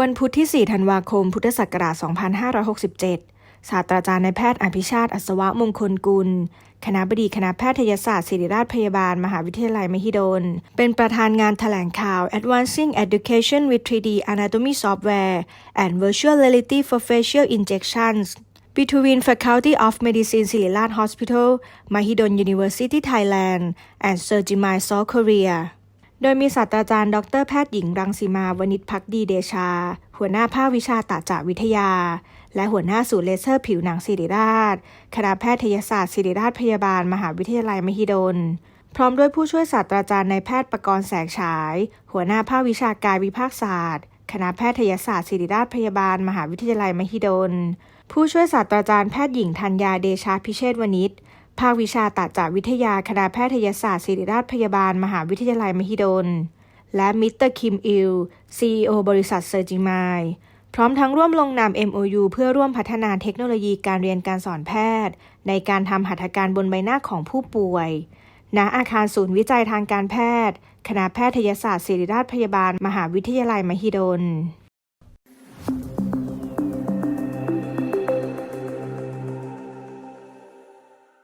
วันพุธที่ 4 ธันวาคม พุทธศักราช 2567 ศาสตราจารย์นายแพทย์อภิชาติ อัศวะมงคลกุล คณะบดีคณะแพทยศาสตร์ศิริราชพยาบาล มหาวิทยาลัยมหิดล เป็นประธานงานแถลงข่าว Advancing Education with 3D Anatomy Software and Virtual Reality for Facial Injections between Faculty of Medicine ศิริราช Hospital Mahidol University Thailand and Surgical South Korea โดยมีศาสตราจารย์ดรแพทย์หญิงรังสีมาวณิชพักดีเดชา หัวหน้าภาควิชาตาจาวิทยา และหัวหน้าศูนย์เลเซอร์ผิวหนังศิริราช คณะแพทยศาสตร์ศิริราชพยาบาล มหาวิทยาลัยมหิดล พร้อมด้วยผู้ช่วยศาสตราจารย์นายแพทย์ประกรณ์แสงฉาย หัวหน้าภาควิชาการวิภาคศาสตร์ คณะแพทยศาสตร์ศิริราชพยาบาล มหาวิทยาลัยมหิดล ผู้ช่วยศาสตราจารย์แพทย์หญิงธัญญาเดชาพิเชษวณิช ภาควิชาตาจาวิทยาคณะแพทยศาสตร์ศิริราชพยาบาล มหาวิทยาลัยมหิดล และมิสเตอร์คิมอิล CEO บริษัทเซอร์จิมายพร้อมทั้งร่วมลงนาม MOU เพื่อร่วมพัฒนาเทคโนโลยีการเรียนการสอนแพทย์ ในการทำหัตถการบนใบหน้าของผู้ป่วย ณ อาคารศูนย์วิจัยทางการแพทย์ คณะแพทยศาสตร์ศิริราชพยาบาล มหาวิทยาลัยมหิดล